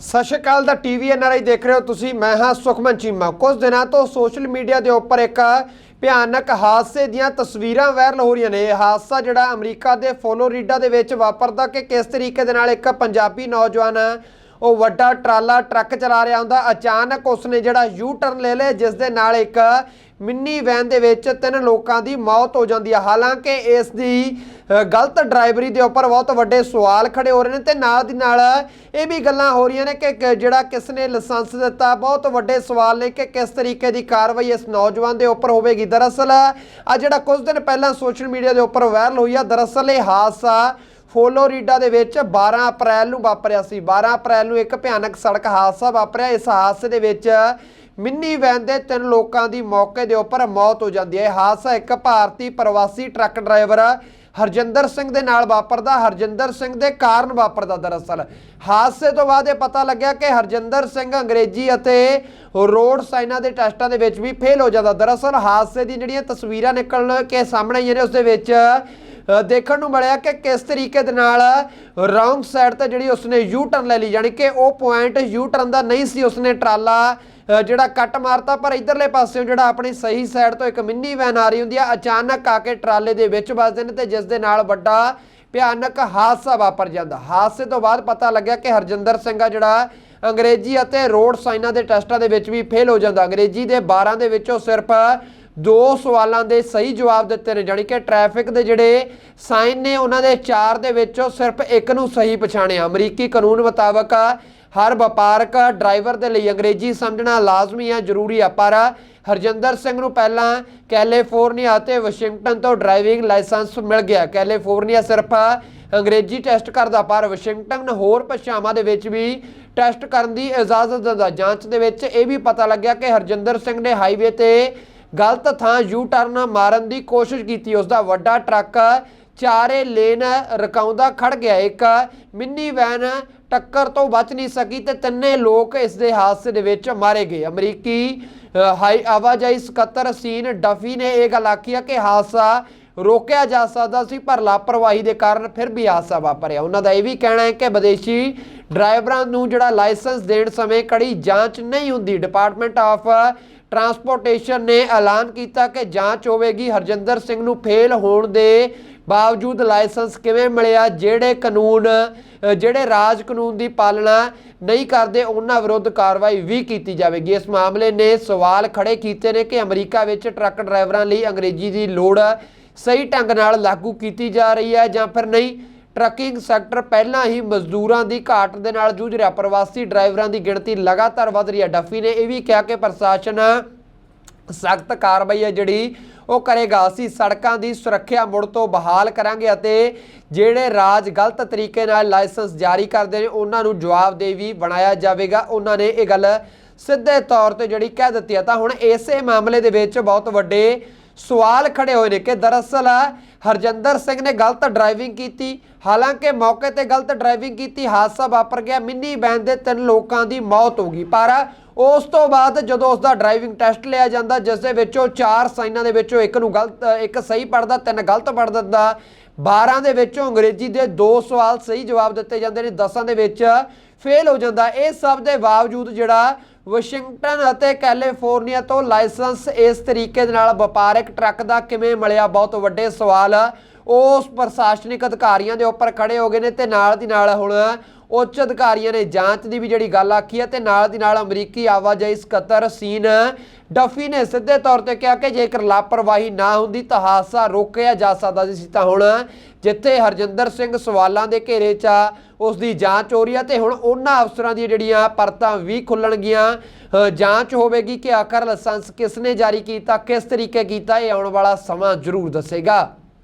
ਸਤਿ ਸ਼੍ਰੀ ਅਕਾਲ ਦਾ TV NRI ਦੇਖ ਰਹੇ ਹੋ ਤੁਸੀਂ। ਮੈਂ ਹਾਂ ਸੁਖਮਨ ਚੀਮਾ। ਕੁਝ ਦਿਨਾਂ ਤੋਂ ਸੋਸ਼ਲ ਮੀਡੀਆ ਦੇ ਉੱਪਰ ਇੱਕ ਭਿਆਨਕ ਹਾਦਸੇ ਦੀਆਂ ਤਸਵੀਰਾਂ ਵਾਇਰਲ ਹੋ ਰਹੀਆਂ ਨੇ। ਇਹ ਹਾਦਸਾ ਜਿਹੜਾ ਅਮਰੀਕਾ ਦੇ ਫਲੋਰੀਡਾ ਦੇ ਵਿੱਚ ਵਾਪਰਦਾ ਕਿ ਕਿਸ ਤਰੀਕੇ ਦੇ ਨਾਲ ਇੱਕ ਪੰਜਾਬੀ ਨੌਜਵਾਨ, ਉਹ ਵੱਡਾ ਟਰਾਲਾ ਟਰੱਕ ਚਲਾ ਰਿਹਾ ਹੁੰਦਾ। ਅਚਾਨਕ ਉਸਨੇ ਜਿਹੜਾ ਯੂ ਟਰਨ ਲੈ ਲਿਆ, ਜਿਸ ਦੇ ਨਾਲ ਇੱਕ ਮਿੰਨੀ ਵੈਨ ਦੇ ਵਿੱਚ ਤਿੰਨ ਲੋਕਾਂ ਦੀ ਮੌਤ ਹੋ ਜਾਂਦੀ ਹੈ ਹਾਲਾਂਕਿ ਇਸ ਦੀ ਗਲਤ ਡਰਾਈਵਰੀ ਦੇ ਉੱਪਰ ਬਹੁਤ ਵੱਡੇ ਸਵਾਲ ਖੜੇ ਹੋ ਰਹੇ ਨੇ ਤੇ ਨਾਲ ਦੀ ਨਾਲ ਇਹ ਵੀ ਗੱਲਾਂ ਹੋ ਰਹੀਆਂ ਨੇ ਕਿ ਜਿਹੜਾ ਕਿਸ ਨੇ ਲਾਇਸੈਂਸ ਦਿੱਤਾ, ਬਹੁਤ ਵੱਡੇ ਸਵਾਲ ਨੇ ਕਿ ਕਿਸ ਤਰੀਕੇ ਦੀ ਕਾਰਵਾਈ ਇਸ ਨੌਜਵਾਨ ਦੇ ਉੱਪਰ ਹੋਵੇਗੀ। ਦਰਅਸਲ, ਆ ਜਿਹੜਾ ਕੁਝ ਦਿਨ ਪਹਿਲਾਂ ਸੋਸ਼ਲ ਮੀਡੀਆ ਦੇ ਉੱਪਰ ਵਾਇਰਲ ਹੋਈ ਆ, ਦਰਅਸਲ ਇਹ ਹਾਦਸਾ ਫਲੋਰੀਡਾ ਦੇ ਵਿੱਚ 12 ਅਪ੍ਰੈਲ ਨੂੰ ਵਾਪਰਿਆ ਸੀ। 12 ਅਪ੍ਰੈਲ ਨੂੰ ਇੱਕ ਭਿਆਨਕ ਸੜਕ ਹਾਦਸਾ ਵਾਪਰਿਆ। ਇਸ ਹਾਦਸੇ ਦੇ ਵਿੱਚ ਮਿੰਨੀ ਵੈਨ ਦੇ ਤਿੰਨ ਲੋਕਾਂ ਦੀ ਮੌਕੇ ਦੇ ਉੱਪਰ ਮੌਤ ਹੋ ਜਾਂਦੀ ਹੈ। ਇਹ ਹਾਦਸਾ ਇੱਕ ਭਾਰਤੀ ਪ੍ਰਵਾਸੀ ਟਰੱਕ ਡਰਾਈਵਰ ਹਰਜਿੰਦਰ ਸਿੰਘ ਦੇ ਨਾਲ ਵਾਪਰਦਾ। ਹਰਜਿੰਦਰ ਸਿੰਘ ਦੇ ਕਾਰਨ ਵਾਪਰਦਾ ਦਰਅਸਲ। ਹਾਦਸੇ ਤੋਂ ਬਾਅਦ ਇਹ ਪਤਾ ਲੱਗਿਆ ਕਿ ਹਰਜਿੰਦਰ ਸਿੰਘ ਅੰਗਰੇਜ਼ੀ ਅਤੇ ਰੋਡ ਸਾਈਨਾਂ ਦੇ ਟੈਸਟਾਂ ਦੇ ਵਿੱਚ ਵੀ ਫੇਲ ਹੋ ਜਾਂਦਾ। ਦਰਅਸਲ ਹਾਦਸੇ ਦੀ ਜਿਹੜੀਆਂ ਤਸਵੀਰਾਂ ਨਿਕਲਣ ਕੇ ਸਾਹਮਣੇ ਆਈਆਂ ਨੇ, ਉਸ ਦੇ ਵਿੱਚ ਦੇਖਣ ਨੂੰ ਮਿਲਿਆ ਕਿ ਕਿਸ ਤਰੀਕੇ ਦੇ ਨਾਲ ਰੌਂਗ ਸਾਈਡ ਤੇ ਜਿਹੜੀ ਉਸਨੇ ਯੂ ਟਰਨ ਲੈ ਲਈ, ਯਾਨੀ ਕਿ ਉਹ ਪੁਆਇੰਟ ਯੂ ਟਰਨ ਦਾ ਨਹੀਂ ਸੀ, ਉਸਨੇ ਟਰਾਲਾ ਜਿਹੜਾ ਕੱਟ ਮਾਰਤਾ, ਪਰ ਇਧਰਲੇ ਪਾਸਿਓਂ ਜਿਹੜਾ ਆਪਣੀ ਸਹੀ ਸਾਈਡ ਤੋਂ ਇੱਕ ਮਿੰਨੀ ਵੈਨ ਆ ਰਹੀ ਹੁੰਦੀ ਆ, ਅਚਾਨਕ ਆ ਕੇ ਟਰਾਲੇ ਦੇ ਵਿੱਚ ਵੱਜਦੇ ਨੇ ਤੇ ਜਿਸ ਦੇ ਨਾਲ ਵੱਡਾ ਭਿਆਨਕ ਹਾਦਸਾ ਵਾਪਰ ਜਾਂਦਾ। ਹਾਦਸੇ ਤੋਂ ਬਾਅਦ ਪਤਾ ਲੱਗਿਆ ਕਿ ਹਰਜਿੰਦਰ ਸਿੰਘ ਆ ਜਿਹੜਾ ਅੰਗਰੇਜ਼ੀ ਅਤੇ ਰੋਡ ਸਾਈਨਾਂ ਦੇ ਟੈਸਟਾਂ ਦੇ ਵਿੱਚ ਵੀ ਫੇਲ ਹੋ ਜਾਂਦਾ। ਅੰਗਰੇਜ਼ੀ ਦੇ 12 ਦੇ ਵਿੱਚੋਂ ਸਿਰਫ ਦੋ ਸਵਾਲਾਂ ਦੇ ਸਹੀ ਜਵਾਬ ਦਿੱਤੇ ਨੇ, ਜਾਣੀ ਕਿ ਟ੍ਰੈਫਿਕ ਦੇ ਜਿਹੜੇ ਸਾਈਨ ਨੇ, ਉਹਨਾਂ ਦੇ ਚਾਰ ਦੇ ਵਿੱਚੋਂ ਸਿਰਫ ਇੱਕ ਨੂੰ ਸਹੀ ਪਛਾਣਿਆ। ਅਮਰੀਕੀ ਕਾਨੂੰਨ ਮੁਤਾਬਕ ਹਰ ਵਪਾਰਕ ਡਰਾਈਵਰ ਦੇ ਲਈ ਅੰਗਰੇਜ਼ੀ ਸਮਝਣਾ ਲਾਜ਼ਮੀ ਹੈ ਜ਼ਰੂਰੀ ਹੈ ਪਰ ਹਰਜਿੰਦਰ ਸਿੰਘ ਨੂੰ ਪਹਿਲਾਂ ਕੈਲੀਫੋਰਨੀਆ ਅਤੇ ਵਾਸ਼ਿੰਗਟਨ ਤੋਂ ਡਰਾਈਵਿੰਗ ਲਾਇਸੈਂਸ ਮਿਲ ਗਿਆ। ਕੈਲੀਫੋਰਨੀਆ ਸਿਰਫ ਅੰਗਰੇਜ਼ੀ ਟੈਸਟ ਕਰਦਾ, ਪਰ ਵਾਸ਼ਿੰਗਟਨ ਹੋਰ ਭਾਸ਼ਾਵਾਂ ਦੇ ਵਿੱਚ ਵੀ ਟੈਸਟ ਕਰਨ ਦੀ ਇਜਾਜ਼ਤ ਦਿੰਦਾ। ਜਾਂਚ ਦੇ ਵਿੱਚ ਇਹ ਵੀ ਪਤਾ ਲੱਗਿਆ ਕਿ ਹਰਜਿੰਦਰ ਸਿੰਘ ਨੇ ਹਾਈਵੇ ਤੇ ਗਲਤ ਥਾਂ ਯੂ ਟਰਨ ਮਾਰਨ ਦੀ ਕੋਸ਼ਿਸ਼ ਕੀਤੀ। ਉਸ ਦਾ ਵੱਡਾ ਟਰੱਕ ਚਾਰੇ ਲੇਨ ਰਕਾਉਂਦਾ ਖੜ ਗਿਆ। ਇੱਕ ਮਿੰਨੀ ਵੈਨ ਟੱਕਰ ਤੋਂ ਬਚ ਨਹੀਂ ਸਕੀ ਤੇ ਤਿੰਨੇ ਲੋਕ ਇਸ ਦੇ ਹਾਦਸੇ ਦੇ ਵਿੱਚ ਮਾਰੇ ਗਏ। ਅਮਰੀਕੀ ਹਾਈ ਆਵਾਜਾਈ ਸਕੱਤਰ ਸੀਨ ਡਫੀ ਨੇ ਇਹ ਗੱਲ ਆਖੀ ਹੈ ਕਿ ਹਾਦਸਾ ਰੋਕਿਆ ਜਾ ਸਕਦਾ ਸੀ, ਪਰ ਲਾਪਰਵਾਹੀ ਦੇ ਕਾਰਨ ਫਿਰ ਵੀ ਹਾਦਸਾ ਵਾਪਰਿਆ। ਉਹਨਾਂ ਦਾ ਇਹ ਵੀ ਕਹਿਣਾ ਹੈ ਕਿ ਵਿਦੇਸ਼ੀ ਡਰਾਈਵਰਾਂ ਨੂੰ ਜਿਹੜਾ ਲਾਇਸੈਂਸ ਦੇਣ ਸਮੇਂ ਕੜੀ ਜਾਂਚ ਨਹੀਂ ਹੁੰਦੀ। ਡਿਪਾਰਟਮੈਂਟ ਆਫ ਟਰਾਂਸਪੋਰਟੇਸ਼ਨ ਨੇ ਐਲਾਨ ਕੀਤਾ ਕਿ ਜਾਂਚ ਹੋਵੇਗੀ। ਹਰਜਿੰਦਰ ਸਿੰਘ ਨੂੰ ਫੇਲ ਹੋਣ ਦੇ ਬਾਵਜੂਦ ਲਾਇਸੈਂਸ ਕਿਵੇਂ ਮਿਲਿਆ? ਜਿਹੜੇ ਕਾਨੂੰਨ ਜਿਹੜੇ ਰਾਜ ਕਾਨੂੰਨ ਦੀ ਪਾਲਣਾ ਨਹੀਂ ਕਰਦੇ, ਉਹਨਾਂ ਵਿਰੁੱਧ ਕਾਰਵਾਈ ਵੀ ਕੀਤੀ ਜਾਵੇਗੀ। ਇਸ ਮਾਮਲੇ ਨੇ ਸਵਾਲ ਖੜੇ ਕੀਤੇ ਨੇ ਕਿ ਅਮਰੀਕਾ ਵਿੱਚ ਟਰੱਕ ਡਰਾਈਵਰਾਂ ਲਈ ਅੰਗਰੇਜ਼ੀ ਦੀ ਲੋੜ ਸਹੀ ਢੰਗ ਨਾਲ ਲਾਗੂ ਕੀਤੀ ਜਾ ਰਹੀ ਹੈ ਜਾਂ ਫਿਰ ਨਹੀਂ। ਟਰੱਕਿੰਗ ਸੈਕਟਰ ਪਹਿਲਾਂ ਹੀ ਮਜ਼ਦੂਰਾਂ ਦੀ ਘਾਟ ਦੇ ਨਾਲ ਜੂਝ ਰਿਹਾ। ਪ੍ਰਵਾਸੀ ਡਰਾਈਵਰਾਂ ਦੀ ਗਿਣਤੀ ਲਗਾਤਾਰ ਵਧ ਰਹੀ ਹੈ। ਡੱਫੀ ਨੇ ਇਹ ਵੀ ਕਿਹਾ ਕਿ ਪ੍ਰਸ਼ਾਸਨ ਸਖਤ ਕਾਰਵਾਈ ਹੈ ਜਿਹੜੀ ਉਹ ਕਰੇਗਾ। ਅਸੀਂ ਸੜਕਾਂ ਦੀ ਸੁਰੱਖਿਆ ਮੁੜ ਤੋਂ ਬਹਾਲ ਕਰਾਂਗੇ ਅਤੇ ਜਿਹੜੇ ਰਾਜ ਗਲਤ ਤਰੀਕੇ ਨਾਲ ਲਾਇਸੈਂਸ ਜਾਰੀ ਕਰਦੇ ਨੇ, ਉਹਨਾਂ ਨੂੰ ਜਵਾਬਦੇਹ ਵੀ ਬਣਾਇਆ ਜਾਵੇਗਾ। ਉਹਨਾਂ ਨੇ ਇਹ ਗੱਲ ਸਿੱਧੇ ਤੌਰ ਤੇ ਜਿਹੜੀ ਕਹਿ ਦਿੱਤੀ ਹੈ, ਤਾਂ ਹੁਣ ਇਸੇ ਮਾਮਲੇ ਦੇ ਵਿੱਚ ਬਹੁਤ ਵੱਡੇ ਸਵਾਲ ਖੜੇ ਹੋਏ ਨੇ ਕਿ ਦਰਅਸਲ ਹਰਜਿੰਦਰ ਸਿੰਘ ਨੇ ਗਲਤ ਡਰਾਈਵਿੰਗ ਕੀਤੀ। ਹਾਲਾਂਕਿ ਮੌਕੇ ਤੇ ਗਲਤ ਡਰਾਈਵਿੰਗ ਕੀਤੀ, ਹਾਦਸਾ ਵਾਪਰ ਗਿਆ। ਮਿੰਨੀ ਵੈਨ ਦੇ ਤਿੰਨ ਲੋਕਾਂ ਦੀ ਮੌਤ ਹੋ ਗਈ। ਪਰ ਉਸ ਤੋਂ ਬਾਅਦ ਜਦੋਂ ਉਸ ਦਾ ਡਰਾਈਵਿੰਗ ਟੈਸਟ ਲਿਆ ਜਾਂਦਾ, ਜਿਸ ਦੇ ਵਿੱਚੋਂ ਚਾਰ ਸਾਈਨਾਂ ਦੇ ਵਿੱਚੋਂ ਇੱਕ ਨੂੰ ਗਲਤ, ਇੱਕ ਸਹੀ ਪੜਦਾ ਤਿੰਨ ਗਲਤ ਪੜ ਦਿੰਦਾ। 12 ਦੇ ਵਿੱਚੋਂ ਅੰਗਰੇਜ਼ੀ ਦੇ ਦੋ ਸਵਾਲ ਸਹੀ ਜਵਾਬ ਦਿੱਤੇ ਜਾਂਦੇ ਨੇ। 10 ਦੇ ਵਿੱਚ ਫੇਲ ਹੋ ਜਾਂਦਾ। ਇਹ ਸਭ ਦੇ ਬਾਵਜੂਦ ਜਿਹੜਾ ਵਾਸ਼ਿੰਗਟਨ ਅਤੇ ਕੈਲੀਫੋਰਨੀਆ ਤੋਂ ਲਾਇਸੈਂਸ ਇਸ ਤਰੀਕੇ ਦੇ ਨਾਲ ਵਪਾਰਕ ਟਰੱਕ ਦਾ ਕਿਵੇਂ ਮਿਲਿਆ? ਬਹੁਤ ਵੱਡੇ ਸਵਾਲ ਉਸ ਪ੍ਰਸ਼ਾਸਨਿਕ ਅਧਿਕਾਰੀਆਂ ਦੇ ਉੱਪਰ ਖੜੇ ਹੋ ਗਏ ਨੇ ਤੇ ਨਾਲ ਦੀ ਨਾਲ ਹੁਣ ਉੱਚ ਅਧਿਕਾਰੀਆਂ ਨੇ ਜਾਂਚ ਦੀ ਵੀ ਜਿਹੜੀ ਗੱਲ ਆਖੀ ਹੈ ਤੇ ਨਾਲ ਦੀ ਨਾਲ ਅਮਰੀਕੀ ਆਵਾਜਾਈ ਸਕੱਤਰ ਸੀਨ ਡਫੀ ਨੇ ਸਿੱਧੇ ਤੌਰ ਤੇ ਕਿਹਾ ਕਿ ਜੇਕਰ ਲਾਪਰਵਾਹੀ ਨਾ ਹੁੰਦੀ ਤਾਂ ਹਾਦਸਾ ਰੋਕਿਆ ਜਾ ਸਕਦਾ ਸੀ ਤਾਂ ਹੁਣ ਜਿੱਥੇ ਹਰਜਿੰਦਰ ਸਿੰਘ ਸਵਾਲਾਂ ਦੇ ਘੇਰੇ 'ਚ ਆ, ਉਸ ਦੀ ਜਾਂਚ ਹੋ ਰਹੀ ਹੈ ਤੇ ਹੁਣ ਉਹਨਾਂ ਅਫਸਰਾਂ ਦੀਆਂ ਜਿਹੜੀਆਂ ਪਰਤਾਂ ਵੀ ਖੁੱਲਣਗੀਆਂ। ਜਾਂਚ ਹੋਵੇਗੀ ਕਿ ਆਖਰ ਲਾਇਸੈਂਸ ਕਿਸ ਨੇ ਜਾਰੀ ਕੀਤਾ, ਕਿਸ ਤਰੀਕੇ ਕੀਤਾ, ਇਹ ਆਉਣ ਵਾਲਾ ਸਮਾਂ ਜ਼ਰੂਰ ਦੱਸੇਗਾ।